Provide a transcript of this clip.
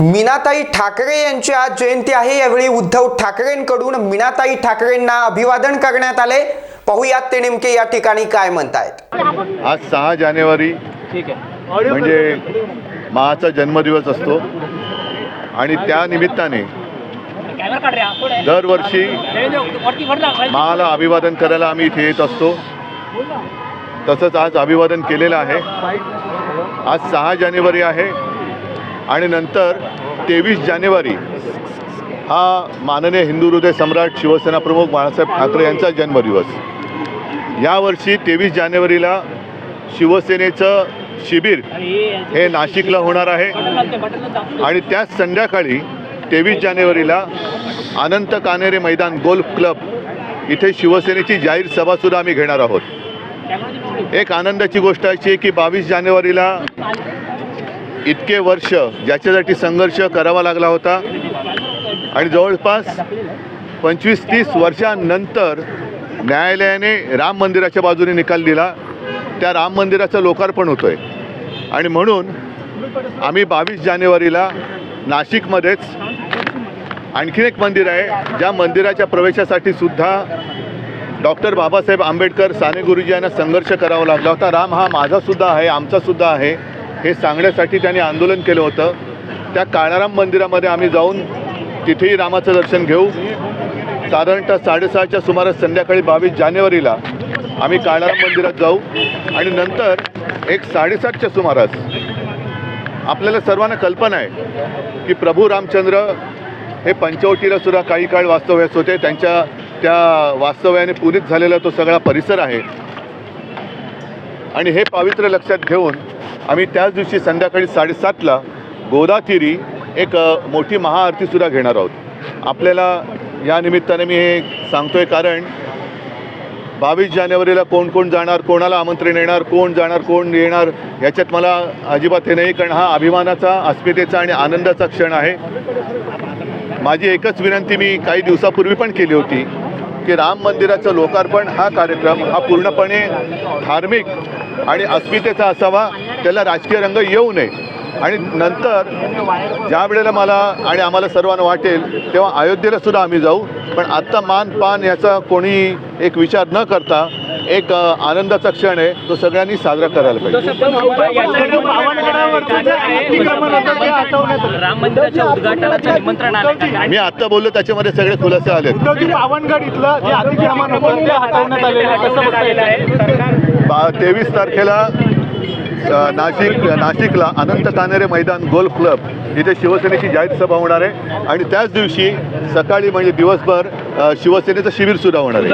मीनाताई ठाकरे यांची आज जयंती आहे. यावेळी उद्धव ठाकरेंकडून मीनाताई ठाकरेंना अभिवादन करण्यात आले. पाहुयात ते नेमके या ठिकाणी काय म्हणतायत. आज सहा जानेवारी ठीक आहे. म्हणजे माचा जन्मदिवस असतो. आणि त्या निमित्ताने. दरवर्षी. माला अभिवादन करायला आम्ही इथे येत असतो. तसंच आज अभिवादन केलेलं आहे. आज सहा जानेवारी आहे. आणि नंतर तेवीस जानेवारी हा माननीय हिंदू हृदय सम्राट शिवसेना प्रमुख बाळासाहेब ठाकरे यांचा जन्मदिवस. यावर्षी तेवीस जानेवारीला शिवसेनेचं शिबिर हे नाशिकला होणार आहे. आणि त्याच संध्याकाळी तेवीस जानेवारीला अनंत कानेरे मैदान गोल्फ क्लब इथे शिवसेनेची जाहीर सभासुद्धा आम्ही घेणार आहोत. एक आनंदाची गोष्ट अशी आहे की बावीस जानेवारीला इतके वर्ष ज्याच्यासाठी संघर्ष करावा लागला होता. आणि जवळपास पंचवीस तीस वर्षांनंतर न्यायालयाने राम मंदिराच्या बाजूने निकाल दिला. त्या राम मंदिराचं लोकार्पण होतं आहे आणि म्हणून आम्ही बावीस जानेवारीला नाशिकमध्येच आणखीन एक मंदिर आहे. ज्या मंदिराच्या प्रवेशासाठी सुद्धा डॉक्टर बाबासाहेब आंबेडकर साने गुरुजी यांना संघर्ष करावा लागला होता. राम हा माझासुद्धा आहे आमचासुद्धा आहे. हे सांगण्यासाठी त्यांनी आंदोलन केलं होतं. त्या काळाराम मंदिरामध्ये आम्ही जाऊन तिथेही रामाचं दर्शन घेऊ. साधारणतः साडेसहाच्या सुमारास संध्याकाळी बावीस जानेवारीला आम्ही काळाराम मंदिरात जाऊ. आणि नंतर एक साडेसातच्या सुमारास आपल्याला सर्वांना कल्पना आहे की प्रभू रामचंद्र हे पंचवटीला सुद्धा काही काळ वास्तव्यास होते. त्यांच्या त्या वास्तव्याने पूरित झालेला तो सगळा परिसर आहे. आणि हे पावित्र्य लक्षात घेऊन आम्ही त्याच दिवशी संध्याकाळी साडेसातला गोदातिरी एक मोठी महाआरतीसुद्धा घेणार आहोत. आपल्याला या निमित्ताने मी हे सांगतोय कारण बावीस जानेवारीला कोण कोण जाणार कोणाला आमंत्रण येणार कोण जाणार कोण येणार याच्यात मला अजिबात हे नाही कारण हा अभिमानाचा अस्मितेचा आणि आनंदाचा क्षण आहे. माझी एकच विनंती मी काही दिवसापूर्वी पण केली होती. की राम मंदिराचं लोकार्पण हा कार्यक्रम हा पूर्णपणे धार्मिक आणि अस्मितेचा असावा त्याला राजकीय रंग येऊ नये. आणि नंतर ज्या वेळेला मला आणि आम्हाला सर्वांना वाटेल तेव्हा अयोध्येला सुद्धा आम्ही जाऊ. पण आत्ता मान पान याचा कोणी एक विचार न करता एक आनंदाचा क्षण आहे तो सगळ्यांनी साजरा करायला पाहिजे. राम मंदिराच्या उद्घाटनाचं निमंत्रण आलं. का? काय? मी आत्ता बोललो त्याच्यामध्ये सगळे खुलासे आलेत. उद्धवजी पावनगड इथलं जे अतिक्रमण होतं ते हटवण्यात आलेलं आहे. कसं बघता आलेलं आहे. येईल सरकार बा तेवीस तारखेला नाशिक नाशिकला अनंत कानेरे मैदान गोल्फ क्लब इथे शिवसेनेची जाहीर सभा होणार आहे. आणि त्याच दिवशी सकाळी म्हणजे दिवसभर शिवसेनेचं शिबिर सुद्धा होणार आहे.